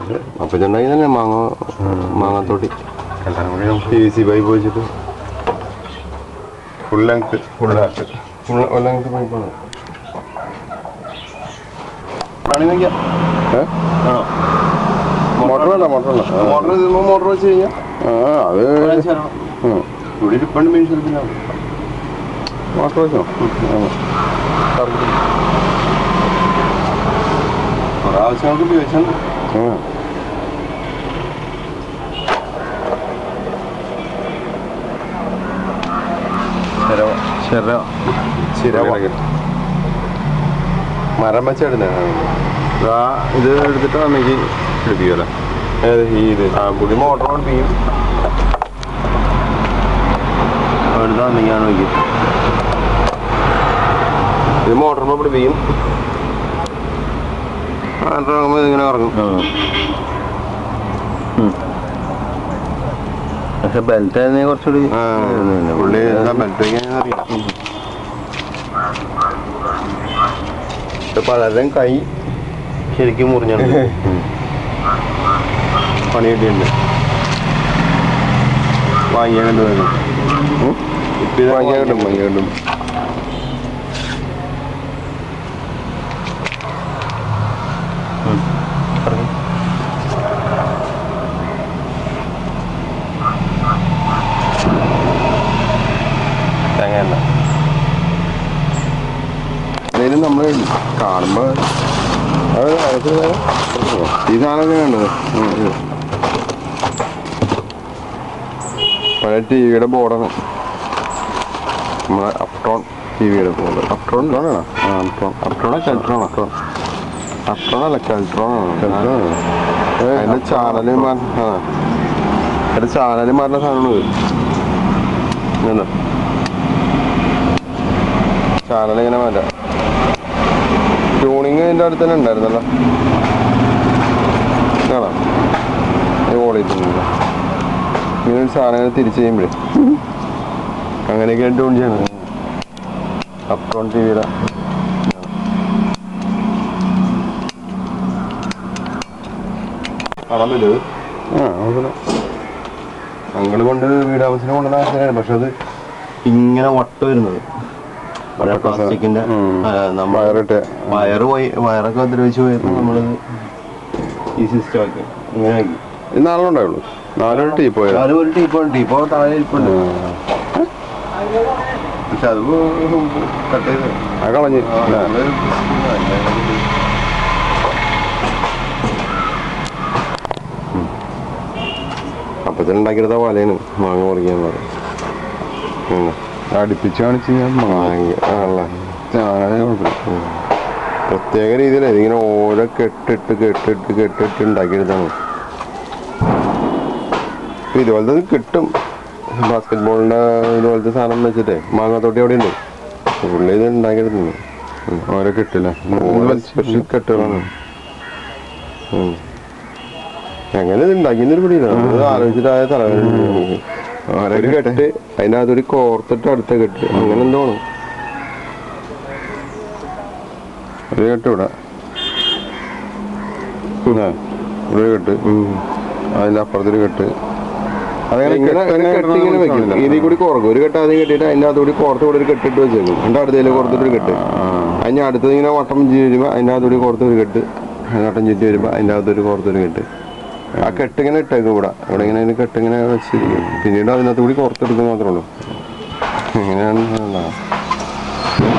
അപ്പച്ചുണ്ടാക്കി തന്നെ മാങ്ങ മാങ്ങാത്തോട്ടി. എല്ലാം കൂടി നമുക്ക് പൈപ്പ് വെച്ചിട്ട് ഫുൾ ലെങ്ത് ഫുൾ ലെങ്ത് പൈപ്പാണ് പണി നോക്കിയാ? മോട്ടർ വേണ്ട മോട്ടർ വേണ്ട. മോട്ടർ മോട്ടർ വെച്ച് കഴിഞ്ഞാൽ അത്. ഇവിടെ ഇരിപ്പണ്ട് മോട്ടർ വെച്ചോ? ആവശ്യങ്ങൾക്ക് ഉപയോഗിച്ചാൽ ചിരവ. ചിരവ. മരം വെച്ചിടുന്നതാണ് ഇതാ ഇത് എടുത്തിട്ട് അമ്മയ്ക്ക് എടുപ്പിക്കുമല്ലേ ഏത്? ഈ ഇത്. ആ പുള്ളി മോട്ടർ ഓടിപ്പിക്കും എടുത്താൽ അമ്മയ്ക്കാണ് നോക്കി. ഇത് മോട്ടറിന് പിടിപ്പിക്കും ഇങ്ങനെ ഇറങ്ങും പക്ഷെ ബെൽറ്റ് ആയിരുന്നെ കുറച്ചുകൂടി ആ പുള്ളി എന്താ ബെൽറ്റ് വയ്ക്കാൻ അറിയാം പലരും കൈ ശരിക്കും മുറിഞ്ഞാണ്. പണി കിട്ടിയിട്ടുണ്ട്. വാങ്ങിയാൽ വാങ്ങിയാണ്ടും ഇപ്പം ഇത് വാങ്ങിയാൽ കിട്ടും വാങ്ങിയാൽ കിട്ടും തേങ്ങയല്ല എന്തായാലും നമ്മൾ കാണുമ്പോൾ അത് അകത്ത് വേറെ വേണ്ടത് പഴയ ടി വിയുടെ ബോർഡാണ്. നമ്മളെ അപ്ട്രോൺ ടി വിയുടെ ബോർഡ്. അപ്ട്രോൺ ആണോ? ആ അപ്ട്രോൺ. അപ്ട്രോണോ കൽട്രോൺ. അപ്ട്രോൺ അപ്ട്രോൺ അല്ല കൽട്രോൺ ആണ്? അതിന്റെ ചാനൽ ആ. അതിന്റെ ചാനൽ മാറുന്ന സാധനമാണ് എന്താ ചാനൽ ഇങ്ങനെ മാറ്റാം. ട്യൂണിങ് അതിന്റെ അടുത്ത് തന്നെ ഉണ്ടായിരുന്നല്ലോ. ഓടിയിട്ടുണ്ട് ഇങ്ങനെ ഒരു സാധനങ്ങൾ തിരിച്ചു ചെയ്യുമ്പോഴേ അങ്ങനെയൊക്കെ ട്യൂൺ ചെയ്യണം. അപ്രോൺ ടി വിയുടെ. ആ ഞങ്ങൾ കൊണ്ട് വീടാമസിനെ കൊണ്ടുവന്ന ആശയാണ് പക്ഷെ അത് ഇങ്ങനെ വട്ട വരുന്നത്. പ്ലാസ്റ്റിക്കിന്റെ വയറിട്ട്. വയറ് പോയി വയറൊക്കെ ഉപദ്രവിച്ച് പോയപ്പോൾ നമ്മളത് ഈ സിസ്റ്റം ആക്കി. ഇങ്ങനെ ആക്കി. ഇത് നാളെ ഉണ്ടായുള്ളൂ നാലൊരു ടീ പോയത് നാല് ഒരു ടീപ്പോ ടീപ്പോ താഴെ ഇരിപ്പുണ്ട്. പക്ഷെ അത് കട്ട് ചെയ്ത്. ആ കളഞ്ഞ്? അത് വലയാണ് മാങ്ങ പറിക്കാൻ പറയും. അടുപ്പിച്ച് കാണിച്ച് ഞാൻ മാങ്ങ. പ്രത്യേക രീതിയിലാണ് ഇതിങ്ങനെ ഓരോ കെട്ടിട്ട് കെട്ടിട്ട് കെട്ടിട്ട് ഉണ്ടാക്കിയെടുത്താണ്. ഇപ്പൊ ഇതുപോലത്തെ കിട്ടും. ബാസ്കറ്റ് ബോളിന്റെ ഇതുപോലത്തെ സാധനം വെച്ചിട്ടേ മാങ്ങാത്തോട്ടി അവിടെ ഉണ്ട് പുള്ളി ഇത് ഉണ്ടാക്കിയെടുക്കുന്നു ഓരോ കിട്ടില്ല? സ്പെഷ്യൽ കെട്ടുകളാണ്. എങ്ങനെ ഇത് ഉണ്ടാക്കിയെന്നൊരു പിടിയില്ല അത് ആലോചിച്ചിട്ടായ തലവേദന. ഒരു കെട്ട് അതിന്റെ ഒരു കോർത്തിട്ട് അടുത്ത കെട്ട്. അങ്ങനെ എന്തോണ് ഒരു കെട്ട് ഇവിടെ. ഒരു കെട്ട്. അതിന്റെ അപ്പുറത്തൊരു കെട്ട്. അതങ്ങനെ ഇങ്ങനെ കെട്ട് ഒരു തന്നെ കെട്ട് ഇങ്ങനെ വെക്കും. ഇതിൽ കൂടി കുറക്കും ഒരു കെട്ട് ആദ്യം കെട്ടിയിട്ട് അതിന്റെ അകത്തൂടി കോർത്ത് കൂടി ഒരു കെട്ടിട്ട് വെച്ചേക്കും. എന്നിട്ട് അടുത്തതിൽ കോർത്തിട്ട് ഒരു കെട്ട് അതിന് അടുത്തത് ഇങ്ങനെ വട്ടം ചുറ്റി വരുമ്പോൾ അതിന്റെ അകത്തൂടി കോർത്ത് ഒരു കെട്ട്. വട്ടം ചുറ്റി വരുമ്പോൾ അതിന്റെ അകത്തൊരു കോർത്ത് ഒരു കെട്ട്. ആ കെട്ട് ഇങ്ങനെ ഇട്ടേക്കും ഇവിടെ. ഇവിടെ ഇങ്ങനെ അതിന് കെട്ട് ഇങ്ങനെ വെച്ചിരിക്കും. പിന്നീട് അതിനകത്ത് കൂടി കോർത്തെടുക്കുക മാത്രമേ ഉള്ളൂ. ഇങ്ങനെയാണ്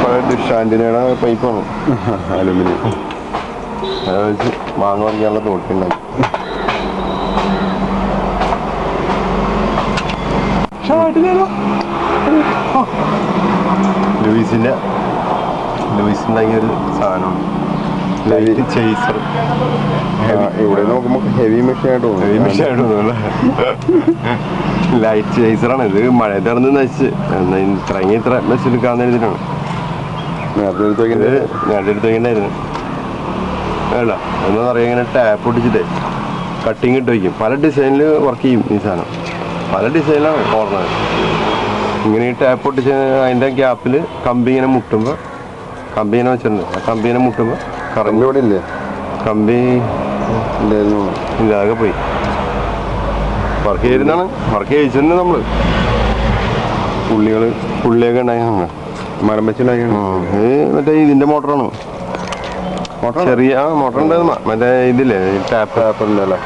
പഴയ ഡിഷ് ആന്റിനയുടെ പൈപ്പാണ് അലുമിനിയം. അത് വെച്ച് മാങ്ങ പറിക്കാനുള്ള തോട്ടുണ്ടാക്കി. ലൂയിസിന്റെ ലൂയിസ് ഉണ്ടാക്കിയ ഒരു സാധനമാണ്. ലൈറ്റ് ചേസർ ഇവിടെ നോക്കുമ്പോ ഹെവി മെഷീൻ ആയിട്ട് തോന്നും. ഹെവി മെഷീൻ ആയിട്ട് ലൈറ്റ് ചേസറാണ് ഇത് മഴയത്ത് നടന്ന് നശിച്ച്. എന്നാ ഇത്രങ്ങി ഇത്ര എഴുതിയിട്ടാണ് നേരത്തെ വേണ്ട. എന്താ പറയുക ഇങ്ങനെ ടാപ്പ് ഒട്ടിച്ചിട്ടേ കട്ടിങ് ഇട്ട് വയ്ക്കും പല ഡിസൈനിൽ വർക്ക് ചെയ്യും ഈ സാധനം. പല ഡിസൈനിലാണ് കോർണർ ഇങ്ങനെ ഈ ടാപ്പ് ഒട്ടിച്ച് അതിന്റെ ഗ്യാപ്പിൽ കമ്പി ഇങ്ങനെ മുട്ടുമ്പോൾ കമ്പി ഇങ്ങനെ വെച്ചിട്ടുണ്ട്. ആ കമ്പി ഇങ്ങനെ മുട്ടുമ്പോൾ കറണ്ട് ഇവിടെ ഇല്ലേ? കമ്പി ഇല്ലാതെ പോയി. വർക്ക് ചെയ്തിരുന്നാണ്. വർക്ക് ചെയ്തിട്ടുണ്ട് നമ്മൾ പുള്ളികൾ പുള്ളിയൊക്കെ ഉണ്ടായിരുന്നു മരം വെച്ചിട്ടുണ്ടായിരുന്നു ഇത് മറ്റേ ഇതിന്റെ മോട്ടറാണ്. ചെറിയ ആ മോട്ടർ ഉണ്ടായിരുന്നു മറ്റേ ഇതില്ലേ ടാപ്പ് ടാപ്പ് ഉണ്ടല്ലോ.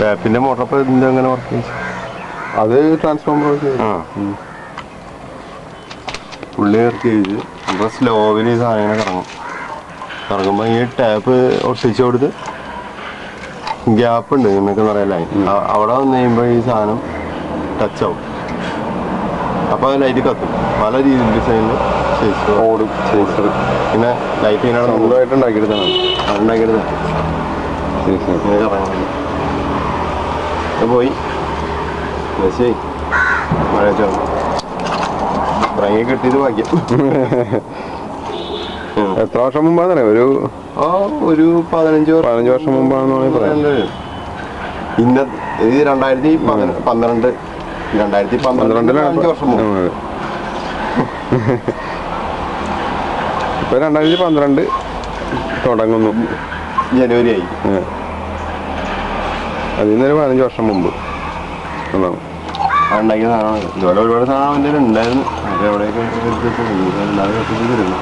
ടാപ്പിന്റെ മോട്ടർ ഇതിന്റെ അങ്ങനെ വർക്ക് ചെയ്തു അത് ട്രാൻസ്ഫോമർ പുള്ളി വർക്ക് ചെയ്ത് ഇപ്പൊ സ്ലോവിൽ ഈ സാധനം ഇങ്ങനെ കറങ്ങും. കറങ്ങുമ്പോ ഈ ടാപ്പ് ഒട്ടിച്ചു കൊടുത്ത് ഗ്യാപ്പ് ഉണ്ട് നിങ്ങൾക്ക് പറയാൻ ലൈൻ അവിടെ വന്നു കഴിയുമ്പോൾ ഈ സാധനം ടച്ച് ആവും. അപ്പൊ അത് ലൈറ്റ് കത്തും. പല രീതിയിൽ ഡിസൈനിൽ ഓടും. പിന്നെ ലൈറ്റ് ഇങ്ങനെ സ്വന്തമായിട്ട് ഉണ്ടാക്കിയെടുത്താണ് ഇത് പോയി. മെസ്സി മഴ ചേർന്നു ഇറങ്ങി കിട്ടിയത് ഭാഗ്യം. എത്ര വർഷം മുമ്പാന്നറിയാം? ഒരു ആ ഒരു പതിനഞ്ച് വർഷം പതിനഞ്ച് വർഷം മുമ്പാണെന്ന് വേണമെങ്കിൽ പറയാം. ഇന്ന ഇത് രണ്ടായിരത്തി പന്ത്രണ്ട്. രണ്ടായിരത്തി പന്ത്രണ്ടിലാണ് അഞ്ച് വർഷം മുമ്പ്. ഇപ്പൊ രണ്ടായിരത്തി പന്ത്രണ്ട് തുടങ്ങുന്നു. ജനുവരി ആയി. അതിൽ നിന്നൊരു പതിനഞ്ച് വർഷം മുമ്പ്. അതാണ്. ഉണ്ടാക്കിയ സാധനമാണ്. ഇതുപോലെ ഒരുപാട് സാധനം എന്റെ ഉണ്ടായിരുന്നു. അത് എവിടെയൊക്കെ എല്ലാവരും തരുന്നു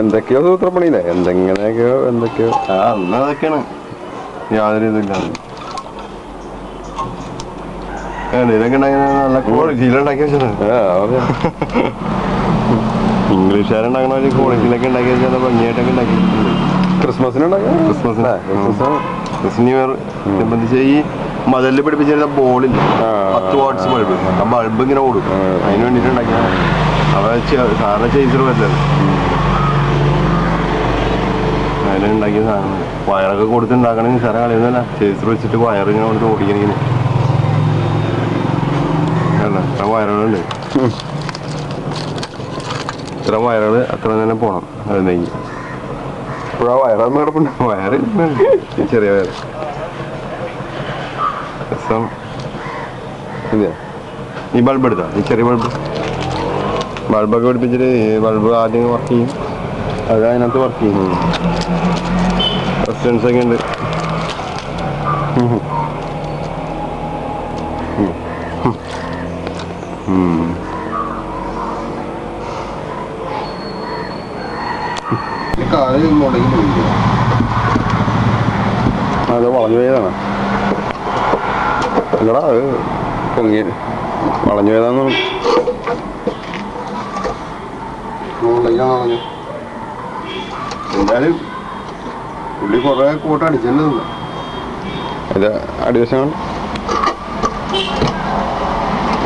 എന്തൊക്കെയോ സൂത്രപ്പണിയില്ലേ? എന്തെങ്ങനെയൊക്കെയോ എന്തൊക്കെയോ. ആ അന്ന് അതൊക്കെയാണ്. യാതൊരു ഇതില്ലാതെ ഇതൊക്കെ നല്ല ക്വാളിറ്റിയിലുണ്ടാക്കി ഇംഗ്ലീഷുകാരുണ്ടാക്കണ ഒരു ക്വാളിറ്റിയിലൊക്കെ ഉണ്ടാക്കി വെച്ചാൽ ഭംഗിയായിട്ടൊക്കെ ഉണ്ടാക്കി വെച്ചിട്ടുണ്ട്. ക്രിസ്മസിനുണ്ടാക്കിയ ക്രിസ്മസിന്. ക്രിസ്മസ്. ക്രിസ്മസ് ന്യൂ ഇയർ സംബന്ധിച്ച് ഈ മതിലിൽ പിടിപ്പിച്ചിരുന്ന ബോളിൽ. പത്ത് വാട്ട്സ് ബൾബ് ആ. ബൾബ് ഇങ്ങനെ ഓടും. അതിന് വേണ്ടിയിട്ട് ഉണ്ടാക്കിയ അവ സാറിന് ചെയ്സർ പറ്റില്ല അതിലുണ്ടാക്കിയ സാധനം. വയറൊക്കെ കൊടുത്തുണ്ടാക്കണമെങ്കിൽ സാറേ കളിയൊന്നുമല്ല. ചേസർ വെച്ചിട്ട് വയർ ഇങ്ങനെ കൊടുത്ത് ഓടിക്കണിങ്ങനെ വയറുകളുണ്ട്. ഇത്ര വയറുകൾ അത്ര തന്നെ പോണം. അതിലേക്ക് ഇപ്പോഴാ വയറാന്ന് കിടപ്പുണ്ട് വയറ് ഈ ചെറിയ വയറ്. ഈ ബൾബ് എടുത്താ? ഈ ചെറിയ ബൾബ്. ബൾബൊക്കെ പിടിപ്പിച്ചിട്ട് ഈ ബൾബ് ആദ്യം വർക്ക് ചെയ്യും. അത് അതിനകത്ത് വർക്ക് ചെയ്യും. റെസിഡൻസ് ഒക്കെ ഉണ്ട്. കാൽ മുടങ്ങി പോയി അത് വളഞ്ഞു പോയതാണ്. അല്ലടാ അത് പൊങ്ങി. വളഞ്ഞു പോയതാന്ന് എന്തായാലും പുള്ളി കുറെ കൂട്ടം അടിച്ചിട്ടുണ്ട് ഇത് അടിവശങ്ങൾ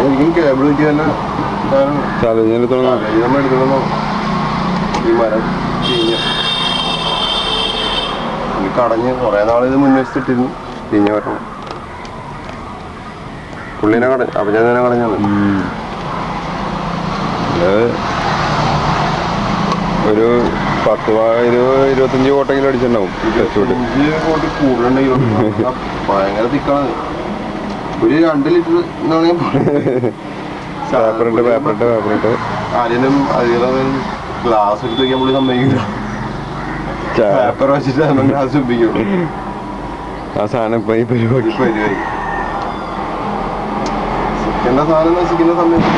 എനിക്കും കേബിൾ കിട്ടിയ തന്നെ ചാലഞ്ചിനെടുത്തോളം നമ്മൾ എടുക്കണമെന്നോ ഈ മരം ചീഞ്ഞ ഈ കടഞ്ഞ് കുറേ നാൾ ഇത് മുന്നേറ്റിട്ടിരുന്നു തിരിഞ്ഞു വരണം പുള്ളിനെ കടഞ്ഞു അഭിജാതനെ ഞാൻ തന്നെ കടഞ്ഞാണ് ഒരു പത്ത് ഇരുപത് ഇരുപത്തഞ്ച് കോട്ടെങ്കിലും അടിച്ചിട്ടുണ്ടാവും ഭയങ്കര തിക്കാണ്. ഒരു രണ്ട് ലിറ്റർ എന്നാണ് പേപ്പറിട്ട് പേപ്പറിട്ട് പേപ്പറിട്ട് ആരെയും അധികം ഗ്ലാസ് എടുത്ത് വയ്ക്കാൻ പുള്ളി സമ്മതിക്കില്ല. പേപ്പർ വെച്ചിട്ട് നമ്മൾ ഗ്ലാസ് വെപ്പിക്കുള്ളൂ ആ സാധനം ഇപ്പൊ ഈ പരിപാടി. പരിപാടി സിക്കേണ്ട സാധനം നശിക്കുന്ന സമയത്ത്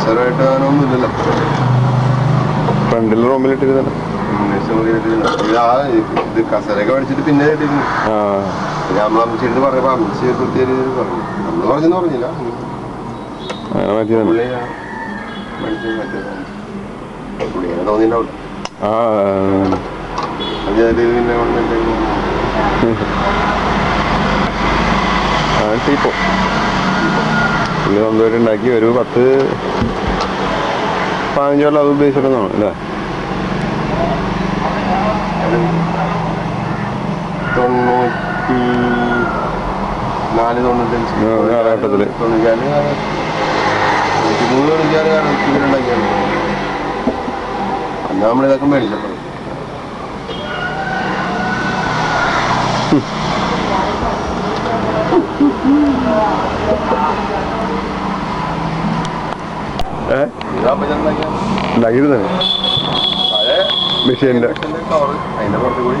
സ്ഥിരമായിട്ട് അങ്ങനെയൊന്നും ഇല്ലല്ലോ ഫ്രണ്ടിൽ റൂമിലിട്ടിരുന്നല്ലോ. ഇത് കസരൊക്കെ മേടിച്ചിട്ട് പിന്നെ ഇട്ടിരുന്നു. ആ. നമ്മൾ അമ്മച്ചിട്ട് പറഞ്ഞപ്പോ അമ്മച്ചി കൃത്യ രീതിയിൽ പറഞ്ഞു. നമ്മൾ പറഞ്ഞെന്ന് പറഞ്ഞില്ല. അങ്ങനെ പുള്ളി ആ ടീപ്പോ പുള്ളി സ്വന്തമായിട്ട് ഉണ്ടാക്കി ഒരു പത്ത് പതിനഞ്ച് കൊല്ലം അത് ഉദ്ദേശിക്കുന്നതാണ് അല്ലേ? തൊണ്ണൂറ്റി നാല് തൊണ്ണൂറ്റഞ്ച്. കാലഘട്ടത്തിൽ. തൊണ്ണൂറ്റി നാല് തൊണ്ണൂറ്റി മൂന്ന് തൊണ്ണൂറ്റാറ് കാലത്തിൽ ഉണ്ടാക്കിയാണ് നമ്മൾ നമ്മളിതൊക്കെ മേടിച്ചപ്പോൾ. ഉണ്ടാക്കിയിരുന്നേ? മെഷീന്റെ അതിന്റെ പുറത്ത് കൂടി